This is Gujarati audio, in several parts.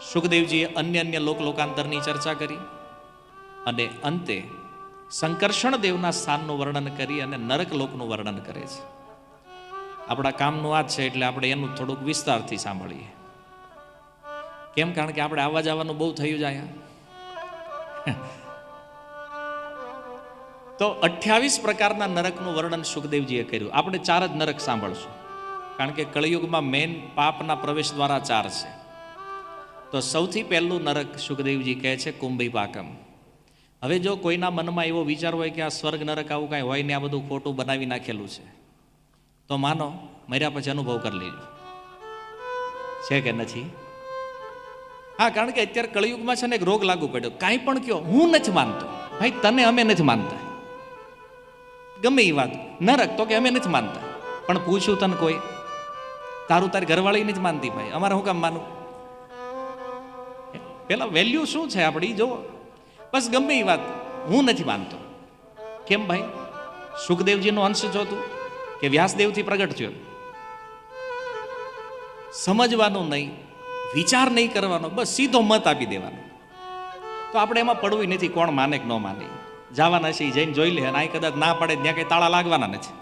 સુખદેવજીએ અન્ય અન્ય લોક લોકાંતરની ચર્ચા કરી અને અંતે સંકર્ષણ દેવના સ્થાનનું વર્ણન કરી અને નરક લોકનું વર્ણન કરે છે. આપણા કામનું આ જ છે એટલે આપણે એનું થોડુંક વિસ્તારથી સાંભળીએ. કેમ કારણ કે આપણે આવવા જવાનું બહુ થયું જાય તો અઠ્યાવીસ પ્રકારના નરકનું વર્ણન સુખદેવજીએ કર્યું. આપણે ચાર જ નરક સાંભળશું. કારણ કે કળિયુગમાં મેન પાપના પ્રવેશ દ્વારા ચાર છે. તો સૌથી પહેલું નરક સુખદેવજી કહે છે કુંભી પાકમ હવે જો કોઈના મનમાં એવો વિચાર હોય કે આ સ્વર્ગ નરક આવું કાંઈ હોય ને આ બધું ખોટું બનાવી નાખેલું છે, તો માનો, મર્યા પછી અનુભવ કરી લેજો. છે કે નથી? હા, કારણ કે અત્યારે કળિયુગમાં છે ને એક રોગ લાગુ પડ્યો. કાંઈ પણ કયો, હું નથી માનતો. ભાઈ, તને અમે નથી માનતા. ગમે એ વાત. નરક તો કે અમે નથી માનતા. પણ પૂછ્યું તને કોઈ? તારું તારી ઘરવાળી નથી માનતી ભાઈ. અમારે હું કામ માનું પેલા વેલ્યુ શું છે આપણી? જો બસ ગમે એ વાત. હું નથી માનતો. કેમ ભાઈ? સુખદેવજીનો અંશ છો તું, કે વ્યાસદેવથી પ્રગટ થયો. સમજવાનું નહીં, વિચાર નહીં કરવાનો, બસ સીધો મત આપી દેવાનો. તો આપણે એમાં પડવું નથી કોણ માને કે ન માને. જવાના છે એ જઈને જોઈ લે અને આ કદાચ ના પડે ત્યાં કંઈ તાળા લાગવાના નથી.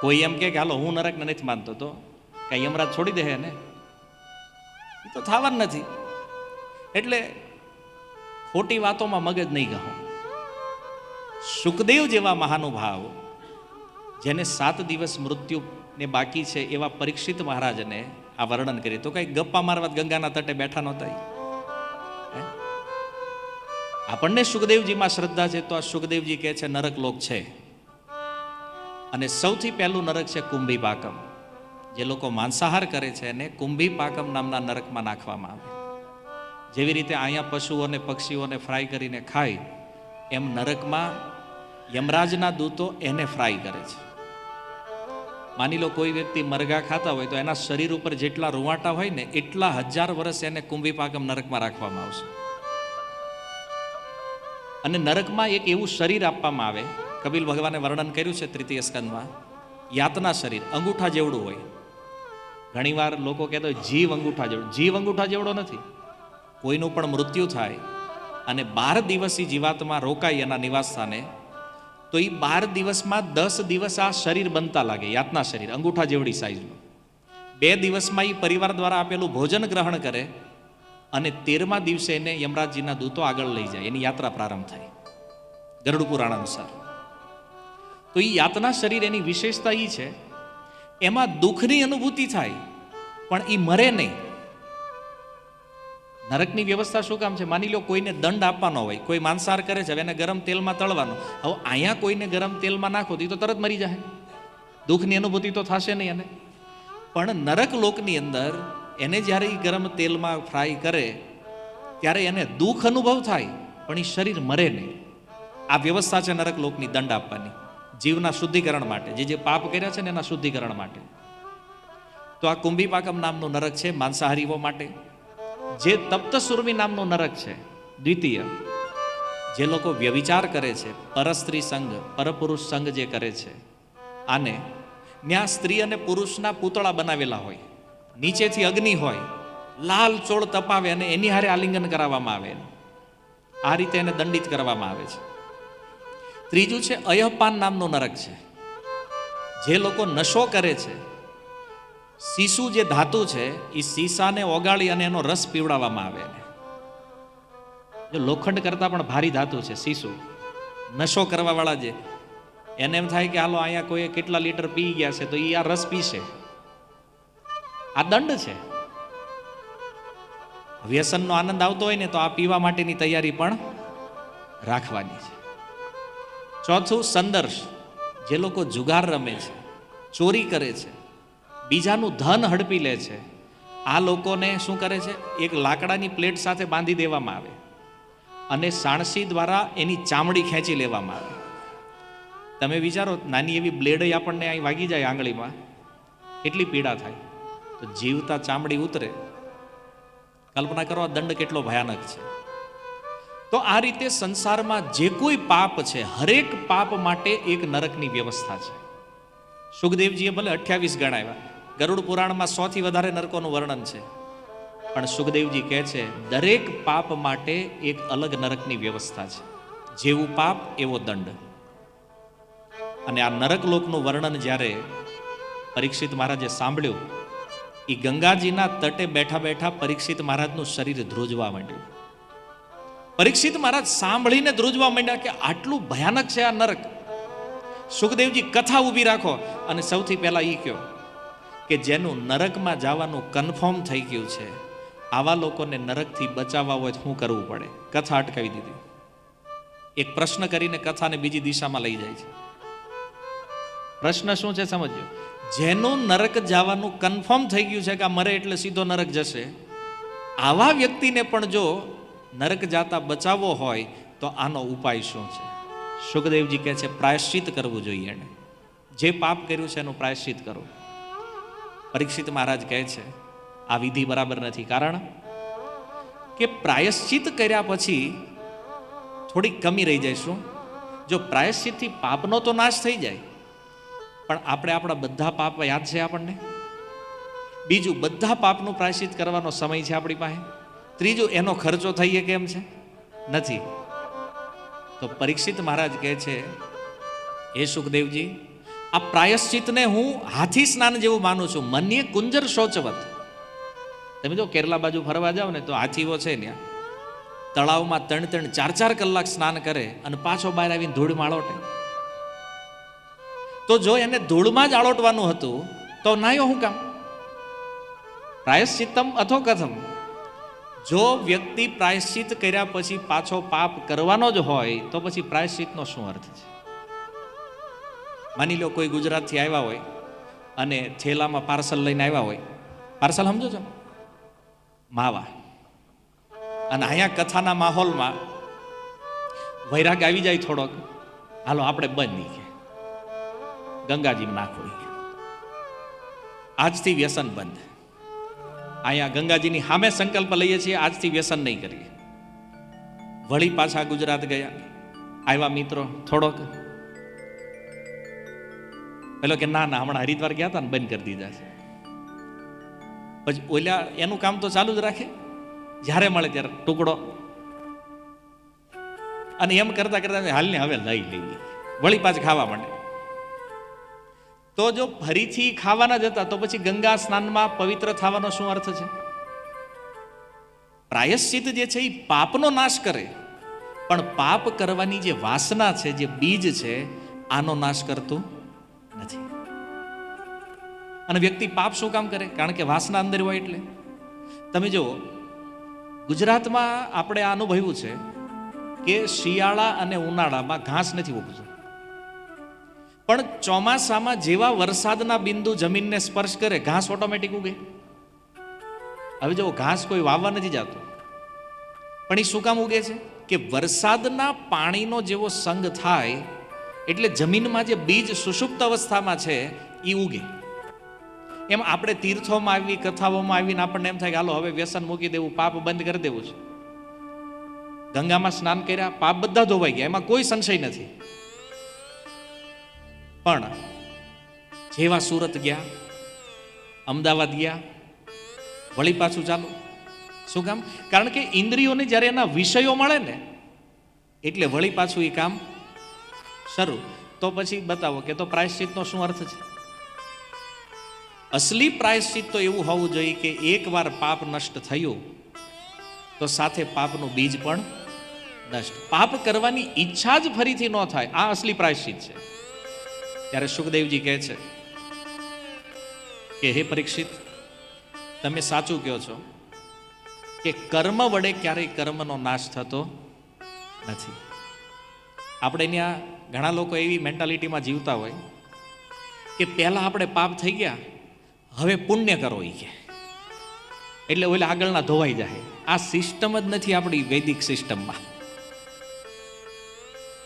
કોઈ એમ કે કે, હાલો, હું નરકને નથી માનતો તો, કઈ યમરાજ છોડી દે ને તો થવાનું નથી. એટલે ખોટી વાતોમાં મગજ નહીં કહો સુખદેવ જેવા મહાનુભાવ, જેને સાત દિવસ મૃત્યુ ને બાકી છે એવા પરીક્ષિત મહારાજને આ વર્ણન કરી, તો કઈ ગપ્પા મારવા ગંગાના તટે બેઠા નહોતા આપણને સુખદેવજીમાં શ્રદ્ધા છે તો આ સુખદેવજી કહે છે, નરક લોક છે. અને સૌથી પહેલું નરક છે કુંભી પાકમ. જે લોકો માંસાહાર કરે છે એને કુંભી પાકમ નામના નરકમાં નાખવામાં આવે. જેવી રીતે અહીંયા પશુઓને, પક્ષીઓને ફ્રાય કરીને ખાય, એમ નરકમાં યમરાજના દૂતો એને ફ્રાય કરે છે. માની લો કોઈ વ્યક્તિ મરઘા ખાતા હોય તો એના શરીર ઉપર જેટલા રૂવાટા હોય ને એટલા હજાર વર્ષ એને કુંભી પાકમ નરકમાં રાખવામાં આવશે. અને નરકમાં એક એવું શરીર આપવામાં આવે, કપિલ ભગવાને વર્ણન કર્યું છે તૃતીય સ્કંદમાં, યાતના શરીર, અંગૂઠા જેવડું હોય. ઘણીવાર લોકો કહેતો જીવ અંગૂઠા જેવડો. જીવ અંગૂઠા જેવડો નથી. કોઈનું પણ મૃત્યુ થાય અને બાર દિવસી જીવાતમાં રોકાય એના નિવાસ સ્થાને તો એ બાર દિવસમાં દસ દિવસ આ શરીર બનતા લાગે, યાતના શરીર, અંગૂઠા જેવડી સાઈઝનું. બે દિવસમાં એ પરિવાર દ્વારા આપેલું ભોજન ગ્રહણ કરે અને તેરમા દિવસે એને યમરાજજીના દૂતો આગળ લઈ જાય, એની યાત્રા પ્રારંભ થાય, ગરુડ પુરાણ અનુસાર. તો એ યાતના શરીર એની વિશેષતા એ છે એમાં દુઃખની અનુભૂતિ થાય, પણ એ મરે નહીં. નરકની વ્યવસ્થા શું કામ છે? માની લો કોઈને દંડ આપવાનો હોય, કોઈ માંસાર કરે છે, હવે એને ગરમ તેલમાં તળવાનો. હવે અહીંયા કોઈને ગરમ તેલમાં નાખો તો તો તરત મરી જાય. દુઃખની અનુભૂતિ તો થશે નહીં એને. પણ નરક લોકની અંદર એને જ્યારે એ ગરમ તેલમાં ફ્રાય કરે, ત્યારે એને દુઃખ અનુભવ થાય, પણ એ શરીર મરે નહીં. આ વ્યવસ્થા છે નરક લોકની દંડ આપવાની. જીવના શુદ્ધિકરણ માટે. જે જે પાપ કર્યા છે ને એના શુદ્ધિકરણ માટે. તો આ કુંભીપાકમ નામનો નરક છે, માંસાહારીઓ માટે. જે તપ્ત સુરમી નામનું નરક છે, દ્વિતીય. જે લોકો વ્યવિચાર કરે છે, પરસ્ત્રી સંઘ પરપુરુષ સંઘ જે કરે છે, આને ત્યાં સ્ત્રી અને પુરુષના પૂતળા બનાવેલા હોય. નીચેથી અગ્નિ હોય, લાલ ચોળ તપાવે અને એની હારે આલિંગન કરાવવામાં આવે. આ રીતે એને દંડિત કરવામાં આવે છે. ત્રીજું છે અયપાન નામનો નરક છે. જે લોકો નશો કરે છે, સીસુ જે ધાતુ છે, એ સીસાને ઓગાળી અને એનો રસ પીવડાવવામાં આવે. જો લોખંડ કરતાં પણ ભારી ધાતુ છે, સીસુ. નશો કરવાવાળા જે, એને એમ થાય કે હાલો અહીંયા કોઈ કેટલા લીટર પી ગયા છે, તો એ આ રસ પીશે. આ દંડ છે. વ્યસનનો આનંદ આવતો હોય ને તો આ પીવા માટેની તૈયારી પણ રાખવાની છે. ચોથું સંદર્શ, જે લોકો જુગાર રમે છે, ચોરી કરે છે, બીજાનું ધન હડપી લે છે, આ લોકોને શું કરે છે? એક લાકડાની પ્લેટ સાથે બાંધી દેવામાં આવે અને સાણસી દ્વારા એની ચામડી ખેંચી લેવામાં આવે. તમે વિચારો, નાની એવી બ્લેડ આપણને અહીં વાગી જાય આંગળીમાં, કેટલી પીડા થાય. તો જીવતા ચામડી ઉતરે. કલ્પના કરો આ દંડ કેટલો ભયાનક છે. તો આ રીતે સંસારમાં જે કોઈ પાપ છે, હરેક પાપ માટે એક નરકની વ્યવસ્થા છે. સુખદેવજીએ ભલે અઠ્યાવીસ ગણાવ્યા, ગરુડ પુરાણમાં સો થી વધારે નરકોનું વર્ણન છે. પણ સુખદેવજી કહે છે, દરેક પાપ માટે એક અલગ નરકની વ્યવસ્થા છે. જેવું પાપ, એવો દંડ. અને આ નરક લોકનું વર્ણન જ્યારે પરીક્ષિત મહારાજે સાંભળ્યું એ ગંગાજીના તટે બેઠા બેઠા પરીક્ષિત મહારાજનું શરીર ધ્રુજવા માંડ્યું. પરીક્ષિત મહારાજ સાંભળીને ધ્રુજવા માંડ્યા કે આટલું ભયાનક છે આ નરક. સુખદેવજી કથા ઊભી રાખો. અને સૌથી પહેલા એ કહો કે જેનું નરકમાં જવાનું કન્ફર્મ થઈ ગયું છે, આવા લોકોને નરકથી બચાવવા હોય શું કરવું પડે? કથા અટકાવી દીધી. એક પ્રશ્ન કરીને કથાને બીજી દિશામાં લઈ જાય છે. પ્રશ્ન શું છે સમજ્યો જેનું નરક જવાનું કન્ફર્મ થઈ ગયું છે કે આ મરે એટલે સીધો નરક જશે, આવા વ્યક્તિને પણ જો નરક જાતા બચાવવો હોય તો આનો ઉપાય શું છે? સુખદેવજી કહે છે, પ્રાયશ્ચિત કરવું જોઈએ એને. જે પાપ કર્યું છે એનું પ્રાયશ્ચિત કરો. પરીક્ષિત મહારાજ કહે છે, આ વિધિ બરાબર નથી. કારણ કે પ્રાયશ્ચિત કર્યા પછી થોડીક કમી રહી જાય શું? જો પ્રાયશ્ચિતથી પાપનો તો નાશ થઈ જાય. પણ આપણે આપણા બધા પાપ યાદ છે આપણને? બીજું, બધા પાપનું પ્રાયશ્ચિત કરવાનો સમય છે આપણી પાસે? ત્રીજું, એનો ખર્ચો થઈએ કેમ છે? નથી. તો પરીક્ષિત મહારાજ કહે છે, હે સુખદેવજી, આ પ્રાયશ્ચિતને હું હાથી સ્નાન જેવું માનું છું. મન્ય કુંજર શૌચવત. તમે જો કેરલા બાજુ ફરવા જાઓ ને, તો હાથીઓ છે ત્યાં તળાવમાં ત્રણ ત્રણ ચાર ચાર કલાક સ્નાન કરે અને પાછો બહાર આવીને ધૂળમાં આળોટે તો જો એને ધૂળમાં જ આળોટવાનું હતું, તો નાયો હું કામ? પ્રાયશ્ચિત્તમ અથો કથમ. જો વ્યક્તિ પ્રાયશ્ચિત કર્યા પછી પાછો પાપ કરવાનો જ હોય, તો પછી પ્રાયશ્ચિતનો શું અર્થ છે? માની લો કોઈ ગુજરાતથી આવ્યા હોય અને થેલામાં પાર્સલ લઈને આવ્યા હોય. પાર્સલ સમજો છો? માવા. અને અહીંયા કથાના માહોલમાં વૈરાગ આવી જાય થોડોક. હાલો, આપણે બંધ કે ગંગાજી નાખો. આજથી વ્યસન બંધ. અહીંયા ગંગાજીની સામે સંકલ્પ લઈએ છીએ, આજથી વ્યસન નહીં કરીએ. વળી પાછા ગુજરાત ગયા. આવ્યા મિત્રો, થોડોક. પેલો કે, ના ના, હમણાં હરિદ્વાર ગયા હતા ને, બંધ કરી દીધા છે. પછી ઓલા, એનું કામ તો ચાલુ જ રાખે. જ્યારે મળે ત્યારે ટુકડો. અને એમ કરતા કરતા હાલને હવે લઈ લઈએ. વળી પાછ ખાવા માંડે. તો જો ફરીથી ખાવાના જતા તો પછી ગંગા સ્નાનમાં પવિત્ર થવાનો શું અર્થ છે? પ્રાયશ્ચિત જે છે, એ પાપનો નાશ કરે. પણ પાપ કરવાની જે વાસના છે, જે બીજ છે, આનો નાશ કરતું નથી. અને વ્યક્તિ પાપ શું કામ કરે? કારણ કે વાસના અંદર હોય એટલે. તમે જુઓ, ગુજરાતમાં આપણે આ અનુભવ્યું છે કે શિયાળા અને ઉનાળામાં ઘાસ નથી ઉગતું. પણ ચોમાસામાં જેવા વરસાદના બિંદુ જમીનને સ્પર્શ કરે, ઘાસ ઓટોમેટિક ઉગે. હવે જો ઘાસ કોઈ વાવવા નથી જતો, પણ એ શું કામ ઉગે છે? કે વરસાદના પાણીનો જેવો સંગ થાય, એટલે જમીનમાં જે બીજ સુષુપ્ત અવસ્થામાં છે એ ઉગે. એમ આપણે તીર્થોમાં આવી કથાઓમાં આવીને આપણને એમ થાય કે હાલો, હવે વ્યસન મૂકી દેવું, પાપ બંધ કરી દેવું છે. ગંગામાં સ્નાન કર્યા, પાપ બધા ધોવાઈ ગયા, એમાં કોઈ સંશય નથી. પણ જેવા સુરત ગયા, અમદાવાદ ગયા, વળી પાછું ચાલુ. શું કામ? કારણ કે ઇન્દ્રિયોને જ્યારે એના વિષયો મળે ને, એટલે વળી પાછું એ કામ શરૂ. તો પછી બતાવો કે તો પ્રાયશ્ચિતનો શું અર્થ છે? અસલી પ્રાયશ્ચિત તો એવું હોવું જોઈએ કે એકવાર પાપ નષ્ટ થયું, તો સાથે પાપનું બીજ પણ નષ્ટ. પાપ કરવાની ઈચ્છા જ ફરીથી ન થાય. આ અસલી પ્રાયશ્ચિત છે. ત્યારે સુખદેવજી કહે છે કે, હે પરીક્ષિત, તમે સાચું કહો છો કે કર્મ વડે ક્યારેય કર્મનો નાશ થતો નથી. આપણે ત્યાં ઘણા લોકો એવી મેન્ટાલિટીમાં જીવતા હોય કે પહેલાં આપણે પાપ થઈ ગયા, હવે પુણ્ય કરો એ કે. એટલે ઓલા આગળના ધોવાઈ જાય. આ સિસ્ટમ જ નથી આપણી વૈદિક સિસ્ટમમાં.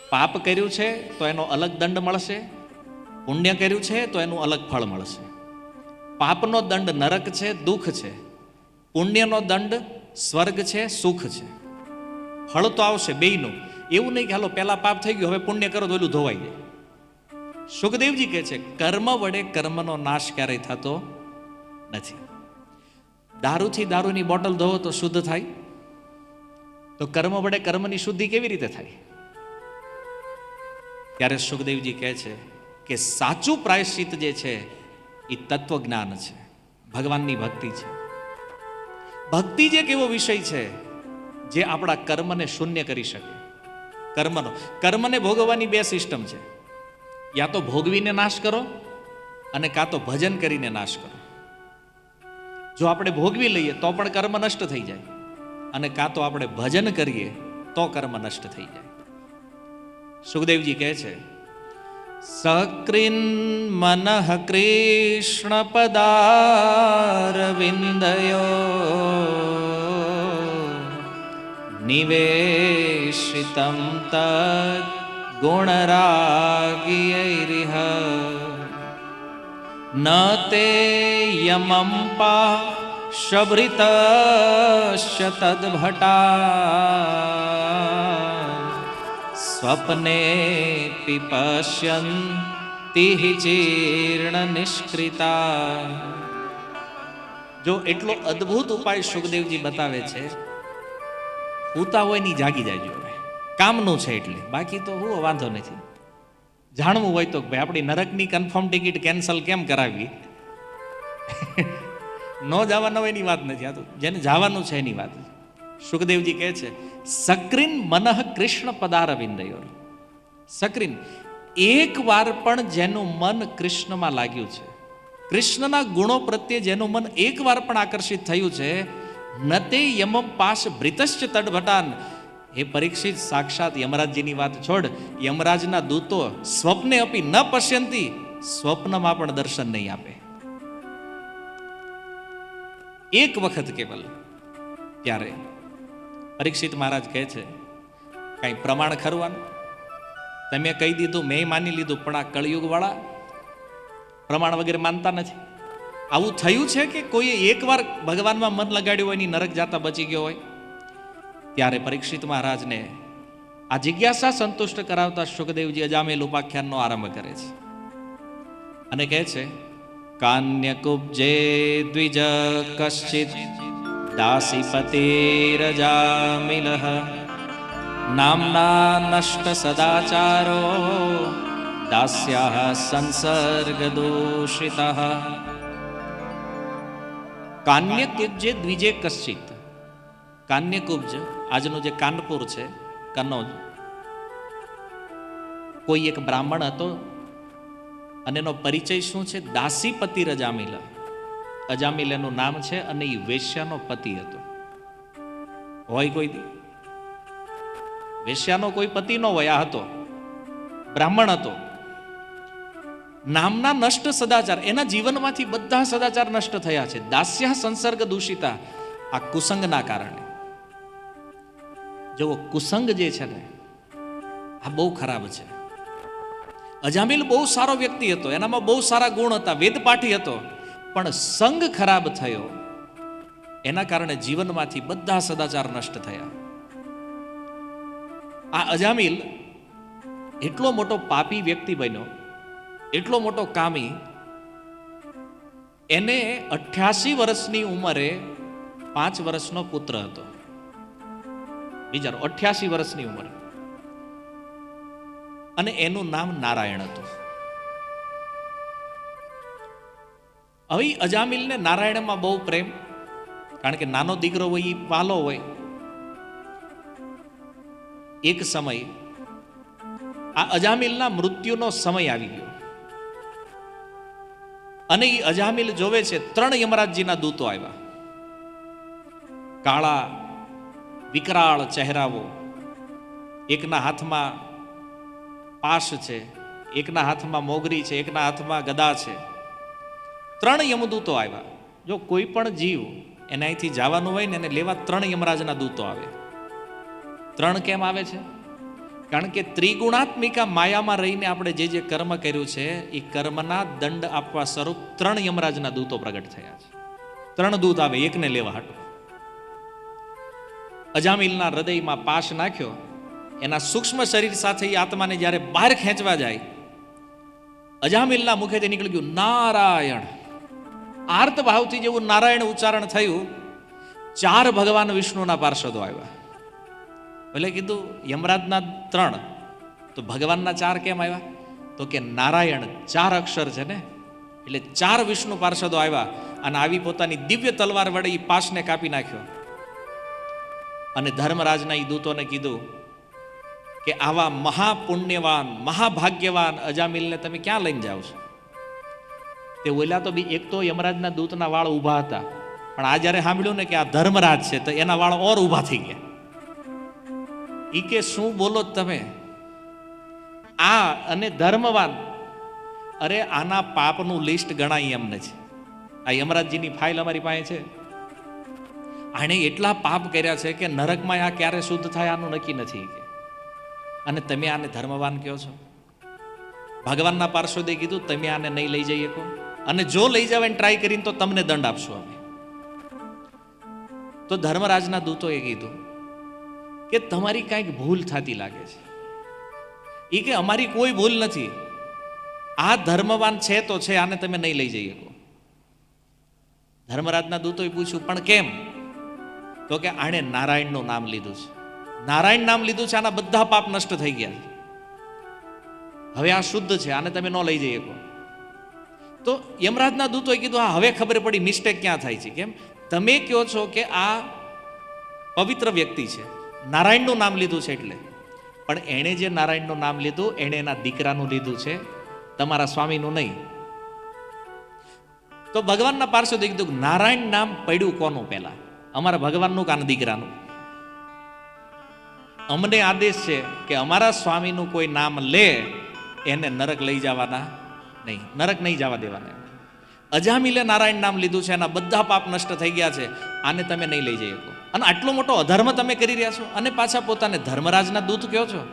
પાપ કર્યું છે તો એનો અલગ દંડ મળશે પુણ્ય કર્યું છે, તો એનું અલગ ફળ મળશે. પાપનો દંડ નરક છે, દુઃખ છે. પુણ્યનો દંડ સ્વર્ગ છે, સુખ છે. ફળ તો આવશે બેયનું. એવું નહીં કે, હાલો, પહેલા પાપ થઈ ગયું, હવે પુણ્ય કરો તો એલું ધોવાઈ જાય. સુખદેવજી કહે છે, કર્મ વડે કર્મનો નાશ ક્યારેય થતો નથી. દારૂથી દારૂની બોટલ ધોવો તો શુદ્ધ થાય. તો કર્મ વડે કર્મની શુદ્ધિ કેવી રીતે થાય? ત્યારે સુખદેવજી કહે છે કે સાચું પ્રાયશ્ચિત જે છે, એ તત્વજ્ઞાન છે. ભગવાનની ભક્તિ છે. ભક્તિ જે એક એવો વિષય છે, જે આપણા કર્મને શૂન્ય કરી શકે. કર્મનો. કર્મને ભોગવવાની બે સિસ્ટમ છે. યા તો ભોગવીને નાશ કરો અને કાં તો ભજન કરીને નાશ કરો. જો આપણે ભોગવી લઈએ, તો પણ કર્મ નષ્ટ થઈ જાય. અને કાં તો આપણે ભજન કરીએ, તો કર્મ નષ્ટ થઈ જાય. સુખદેવજી કહે છે सकृन्मनः कृष्णपदारविन्दयो निवेशितं तद्गुणराज्ञैरिह न ते यमं पा शभृतश्च तद्भटा। સ્વપ્ને પશ્યંતિ ચીર્ણ નિષ્કૃતા જો એટલો અદ્ભુત ઉપાય સુખદેવજી બતાવે છે ઉતા હોયની જાગી જાયજો કામનું છે એટલે. બાકી તો હું વાંધો નથી. જાણવું હોય તો ભાઈ, આપણી નરકની કન્ફર્મ ટિકિટ કેન્સલ કેમ કરાવી ન જવાના હોય એની વાત નથી. આ તો જેને જવાનું છે એની વાત સુખદેવજી કહે છે સક્રિન મનઃ કૃષ્ણ પદારવિંદયોર. સક્રિન, એક વાર પણ જેનું મન કૃષ્ણમાં લાગ્યું છે, કૃષ્ણના ગુણો પ્રત્યે જેનું મન એક વાર પણ આકર્ષિત થયું છે નતે યમમ પાશ ભૃતશ્ચ તડભટાન એ પરીક્ષિત, સાક્ષાત યમરાજજીની વાત છોડ, યમરાજના દૂતો સ્વપ્ને અપી ન પશ્યંતી, સ્વપ્નમાં પણ દર્શન નહીં આપે. એક વખત કેવલ, ત્યારે પરીક્ષિત મહારાજ કહે છે, કાંઈ પ્રમાણ ખરવાનું? તમે કહી દીધું, મેં માની લીધું, પણ આ કળિયુગવાળા પ્રમાણ વગેરે માનતા નથી. આવું થયું છે કે કોઈએ એકવાર ભગવાનમાં મન લગાડ્યું હોયની નરક જાતા બચી ગયો હોય? ત્યારે પરીક્ષિત મહારાજને આ જિજ્ઞાસા સંતુષ્ટ કરાવતા સુખદેવજી અજામેલ ઉપાખ્યાનનો આરંભ કરે છે અને કહે છે, કાન્યકુબ્જે દ્વિજ કશ્ચિત નષ્ટ સદાચારો દાસ્યા સંસર્ગ દૂષિત કાન્યકુબ્જે દ્વિજે કશ્ચિત કાન્યકુબ્જ આજનું જે કાનપુર છે કનોજ કોઈ એક બ્રાહ્મણ હતો અને એનો પરિચય શું છે દાસીપતિ રજામિલ અજામિલ એનું નામ છે અને એ વેશ્યાનો પતિ હતો. હોય કોઈ દી? વેશ્યાનો કોઈ પતિ નો હોય, આ હતો. બ્રાહ્મણ હતો. નામના નષ્ટ સદાચાર, એના જીવનમાંથી બધા સદાચાર નષ્ટ થયા છે. દાસ્યા સંસર્ગ દૂષિતા, આ કુસંગના કારણે. જો કુસંગ જે છે ને, આ બહુ ખરાબ છે. અજામિલ બહુ સારો વ્યક્તિ હતો, એનામાં બહુ સારા ગુણ હતા, વેદપાઠી હતો. પણ સંગ ખરાબ થયો. એના કારણે જીવનમાંથી બધા સદાચાર નષ્ટ થયા. આ અજામિલ એટલો મોટો પાપી વ્યક્તિ બન્યો, એટલો મોટો કામી, એને અઠ્યાસી વર્ષની ઉંમરે પાંચ વર્ષનો પુત્ર હતો. વિચારો અઠ્યાસી વર્ષની ઉંમરે. અને એનું નામ નારાયણ હતું. હવે અજામિલને નારાયણમાં બહુ પ્રેમ. કારણ કે નાનો દીકરો હોય એ વાલો હોય. એક સમય આ અજામિલના મૃત્યુનો સમય આવી ગયો. અને એ અજામિલ જોવે છે, ત્રણ યમરાજજીના દૂતો આવ્યા. કાળા, વિકરાળ ચહેરાઓ. એકના હાથમાં પાશ છે, એકના હાથમાં મોગરી છે, એકના હાથમાં ગદા છે. ત્રણ યમદૂતો આવ્યા. જો કોઈ પણ જીવ એને અહીંથી જવાનું હોય ને એને લેવા ત્રણ યમરાજના દૂતો આવે. ત્રણ કેમ આવે છે? કારણ કે ત્રિગુણાત્મિકા માયામાં રહીને આપણે જે જે કર્મ કર્યું છે એ કર્મના દંડ આપવા સ્વરૂપ ત્રણ યમરાજના દૂતો પ્રગટ થયા છે. ત્રણ દૂત આવે, એકને લેવા હટો. અજામિલના હૃદયમાં પાશ નાખ્યો. એના સૂક્ષ્મ શરીર સાથે એ આત્માને જ્યારે બહાર ખેંચવા જાય, અજામિલના મુખેથી નીકળી ગયું નારાયણ. આર્ત ભાવથી જેવું નારાયણ ઉચ્ચારણ થયું, ચાર ભગવાન વિષ્ણુના પાર્ષદો આવ્યા. એટલે કીધું, યમરાજના ત્રણ, તો ભગવાનના ચાર કેમ આવ્યા? તો કે નારાયણ ચાર અક્ષર છે ને, એટલે ચાર વિષ્ણુ પાર્ષદો આવ્યા અને આવી પોતાની દિવ્ય તલવાર વડે એ પાસને કાપી નાખ્યો. અને ધર્મરાજના એ દૂતોને કીધું કે આવા મહાપુણ્યવાન, મહાભાગ્યવાન અજામિલને તમે ક્યાં લઈને જાઓ છો? તે ઓલા તો બી એક તો યમરાજના દૂતના વાળ ઊભા હતા. પણ આ જ્યારે સાંભળ્યું ને કે આ ધર્મરાજ છે, તો એના વાળ ઓર ઊભા થઈ ગયા. ઈ કે, શું બોલો તમે? આ અને ધર્મવાન અરે, આના પાપનું લિસ્ટ ગણાય એમને છે આ યમરાજજીની ફાઇલ અમારી પાસે છે. આણે એટલા પાપ કર્યા છે કે નરકમાં આ ક્યારે શુદ્ધ થાય આનું નક્કી નથી કે. અને તમે આને ધર્મવાન કહો છો? ભગવાનના પાર્શ્વદે કીધું, તમે આને નહીં લઈ જઈ શકો. અને જો લઈ જવાની ટ્રાય કરીને તો તમને દંડ આપશું અમે. તો ધર્મરાજના દૂતોએ કીધું કે તમારી કાંઈક ભૂલ થતી લાગે છે. એ કે અમારી કોઈ ભૂલ નથી. આ ધર્મવાન છે તો છે, આને તમે નહીં લઈ જઈ શકો. ધર્મરાજના દૂતોએ પૂછ્યું, પણ કેમ? તો કે, આણે નારાયણનું નામ લીધું છે. નારાયણ નામ લીધું છે, આના બધા પાપ નષ્ટ થઈ ગયા છે. હવે આ શુદ્ધ છે, આને તમે ન લઈ જઈ શકો. તો યમરાજના દૂતોએ કીધું આ હવે ખબર પડી મિસ્ટેક ક્યાં થાય છે? કેમ? તમે કહો છો કે આ પવિત્ર વ્યક્તિ છે. નારાયણનું નામ લીધું છે એટલે. પણ એણે જે નારાયણનું નામ લીધું, એણે એના દીકરાનું લીધું છે. તમારા સ્વામીનું નહીં. તો ભગવાનના પાર્ષદે કીધું નારાયણ નામ પડ્યું કોનું પહેલા? અમારા ભગવાનનું કાન દીકરાનું? અમને આદેશ છે કે અમારા સ્વામીનું કોઈ નામ લે, એને નરક લઈ જવાના. નહીં, નરક નહીં જવા દેવાના. અજામિલે નારાયણ નામ લીધું છે, એના બધા પાપ નષ્ટ થઈ ગયા છે, આને તમે નહીં લઈ જઈ શકો. અને આટલો મોટો અધર્મ તમે કરી રહ્યા છો, અને પાછા પોતાને ધર્મરાજના દૂત કહો છો?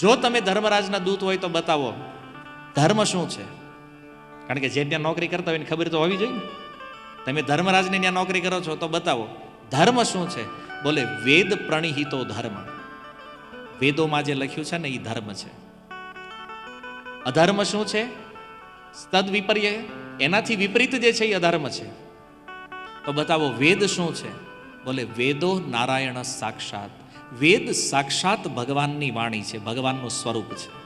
જો તમે ધર્મરાજના દૂત હોય તો બતાવો, ધર્મ શું છે? કારણ કે જે ત્યાં નોકરી કરતા હોય એને ખબર તો હોવી જોઈએ તમે ધર્મરાજને ત્યાં નોકરી કરો છો તો બતાવો, ધર્મ શું છે? બોલે, વેદ પ્રણિહિતો ધર્મ. વેદોમાં જે લખ્યું છે ને એ ધર્મ છે. અધર્મ શું છે? તદ વિપર્ય એનાથી વિપરીત જે છે એ અધર્મ છે. તો બતાવો, વેદ શું છે? બોલે, વેદો નારાયણ સાક્ષાત. વેદ સાક્ષાત ભગવાનની વાણી છે, ભગવાનનું સ્વરૂપ છે.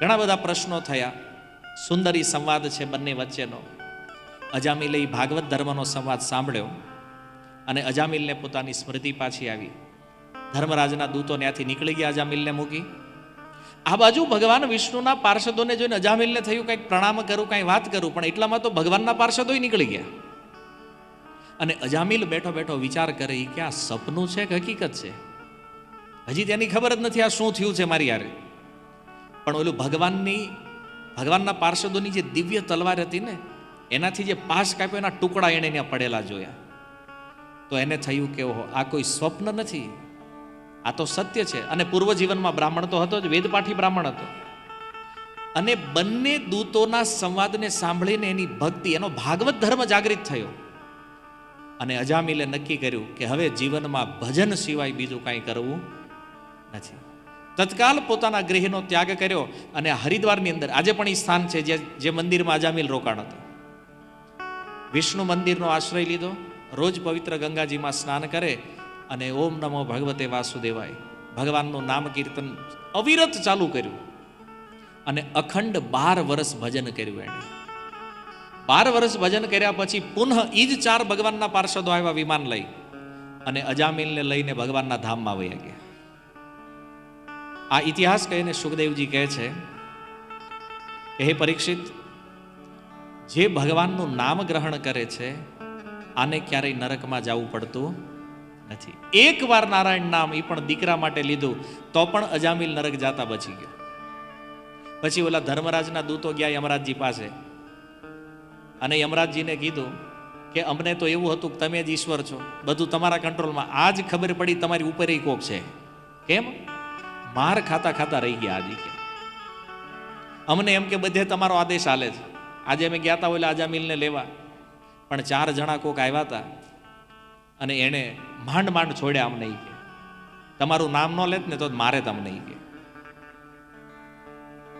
ઘણા બધા પ્રશ્નો થયા. સુંદરી સંવાદ છે બંને વચ્ચેનો. અજામિલે ભાગવત ધર્મનો સંવાદ સાંભળ્યો અને અજામિલને પોતાની સ્મૃતિ પાછી આવી. ધર્મરાજના દૂતો ત્યાંથી નીકળી ગયા અજામિલને મૂકી. આ બાજુ ભગવાન વિષ્ણુના પાર્ષદોને જોઈને અજામિલને થયું કંઈક પ્રણામ કરું, કંઈ વાત કરું, પણ એટલામાં તો ભગવાનના પાર્ષદોય નીકળી ગયા. અને અજામિલ બેઠો બેઠો વિચાર કરે કે આ સપનું છે કે હકીકત છે? હજી તેની ખબર જ નથી આ શું થયું છે મારી યારે. પણ ઓલું ભગવાનની, ભગવાનના પાર્ષદોની જે દિવ્ય તલવાર હતી ને, એનાથી જે પાસ કાપ્યો એના ટુકડા એણે ત્યાં પડેલા જોયા. તો એને થયું કે ઓહો, આ કોઈ સ્વપ્ન નથી? આ તો સત્ય છે. અને પૂર્વ જીવનમાં બ્રાહ્મણ તો હતો જ, વેદપાઠી બ્રાહ્મણ હતો. અને બંને દૂતોના સંવાદને સાંભળીને એની ભક્તિ, એનો ભાગવત ધર્મ જાગૃત થયો. અને અજામિલે નક્કી કર્યું કે હવે જીવનમાં ભજન સિવાય બીજું કાંઈ કરવું નથી. તત્કાલ પોતાના ગૃહનો ત્યાગ કર્યો અને હરિદ્વારની અંદર, આજે પણ એ સ્થાન છે જે જે મંદિરમાં અજામિલ રોકાણ હતું. વિષ્ણુ મંદિરનો આશ્રય લીધો, રોજ પવિત્ર ગંગાજીમાં સ્નાન કરે અને ઓમ નમો ભગવતે વાસુદેવાય. ભગવાનનું નામ કીર્તન અવિરત ચાલુ કર્યું અને અખંડ બાર વર્ષ ભજન કર્યું એણે. બાર વર્ષ ભજન કર્યા પછી પુનઃ એ જ ચાર ભગવાનના પાર્ષદો આવ્યા વિમાન લઈ અને અજામિલને લઈને ભગવાનના ધામમાં વહી ગયા. આ ઇતિહાસ કહીને સુખદેવજી કહે છે, હે પરીક્ષિત, જે ભગવાનનું નામ ગ્રહણ કરે છે, આને ક્યારેય નરકમાં જવું પડતું નથી. એકવાર નારાયણ નામ એ પણ દીકરા માટે લીધું, તો પણ અજામિલ નરક જાતા બચી ગયો. પછી ઓલા ધર્મરાજના દૂતો ગયા યમરાજજી પાસે. અને યમરાજજીને કીધું કે, અમને તો એવું હતું કે તમે જ ઈશ્વર છો. બધું તમારા કંટ્રોલમાં. આજ ખબર પડી તમારી ઉપર કોક છે. કેમ? માર ખાતા ખાતા રહી ગયા આજે કે અમને એમ કે બધે તમારો આદેશ હાલે છે. આજે અમે ગયા હતા ઓલા અજામિલને લેવા. પણ ચાર જણા કોક આવ્યા હતા અને એણે માંડ માંડ છોડ્યા અમને કે. તમારું નામ ન લેત ને તો મારે તમને કે.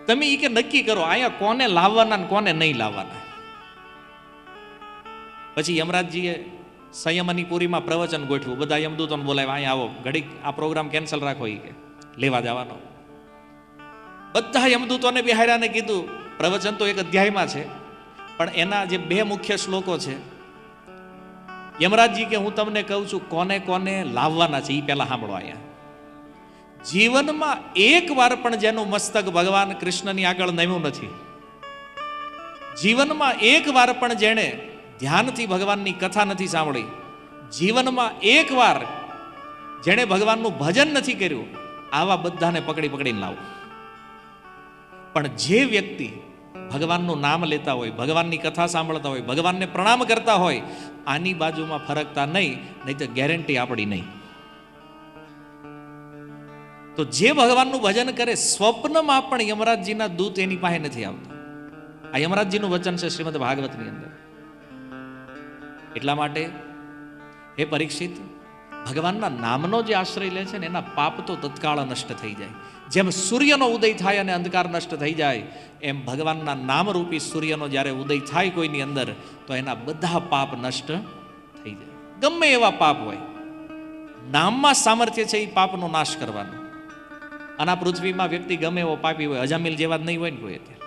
તમે એ કે નક્કી કરો અહીંયા કોને લાવવાના ને કોને નહીં લાવવાના? પછી યમરાજજીએ સંયમની પુરીમાં પ્રવચન ગોઠવું બધા યમદૂતોને બોલાવ્યા, અહીંયા આવો, ઘડીક આ પ્રોગ્રામ કેન્સલ રાખો એ કે, લેવા જવાનો. બધા યમદૂતોને બિહાર્યાને કીધું, પ્રવચન તો એક અધ્યાયમાં છે, પણ એના જે બે મુખ્ય શ્લોકો છે યમરાજજી કે હું તમને કહું છું, કોને કોને લાવવાના છે એ પહેલા સાંભળો અહીંયા. જીવનમાં એક વાર પણ જેનું મસ્તક ભગવાન કૃષ્ણની આગળ નમ્યું નથી. જીવનમાં એક વાર પણ જેણે ધ્યાનથી ભગવાનની કથા નથી સાંભળી, જીવનમાં એક વાર જેણે ભગવાનનું ભજન નથી કર્યું, આવા બધાને પકડી પકડીને લાવો. પણ જે વ્યક્તિ ભગવાનનું નામ લેતા હોય, ભગવાનની કથા સાંભળતા હોય, ભગવાનને પ્રણામ કરતા હોય, આની બાજુમાં ફરકતા નહીં નહીં તો ગેરંટી આપણી નહીં. તો જે ભગવાનનું ભજન કરે, સ્વપ્નમાં પણ યમરાજજીના દૂત એની પાસે નથી આવતા. આ યમરાજજીનું વચન છે શ્રીમદ ભાગવતની અંદર. એટલા માટે, હે પરીક્ષિત, ભગવાનના નામનો જે આશ્રય લે છે ને, એના પાપ તો તત્કાળ નષ્ટ થઈ જાય. જેમ સૂર્યનો ઉદય થાય અને અંધકાર નષ્ટ થઈ જાય, એમ ભગવાનના નામરૂપી સૂર્યનો જ્યારે ઉદય થાય કોઈની અંદર, તો એના બધા પાપ નષ્ટ થઈ જાય. ગમે એવા પાપ હોય, નામમાં સામર્થ્ય છે એ પાપનો નાશ કરવાનો. અને આ પૃથ્વીમાં વ્યક્તિ ગમે એવો પાપી હોય, અજામિલ જેવા જ નહીં હોય ને કોઈ અત્યારે.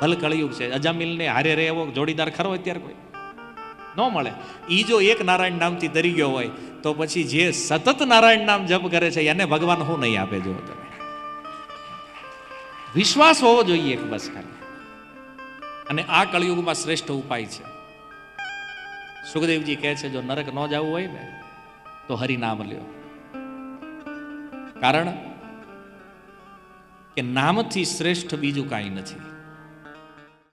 ભલ કળિયુગ છે, અજામિલને હારે રહે એવો જોડીદાર ખરો અત્યારે કોઈ? ન મળે. એ જો એક નારાયણ નામથી તરી ગયો હોય, તો પછી જે સતત નારાયણ નામ જપ કરે છે, એને ભગવાન હું નહીં આપે જો તમે વિશ્વાસ હોવો જોઈએ એક બસ ખાલી. અને આ કળિયુગમાં શ્રેષ્ઠ ઉપાય છે. સુખદેવજી કહે છે, જો નરક ન જવું હોય ને, તો હરિનામ લ્યો. કારણ કે નામથી શ્રેષ્ઠ બીજું કાંઈ નથી.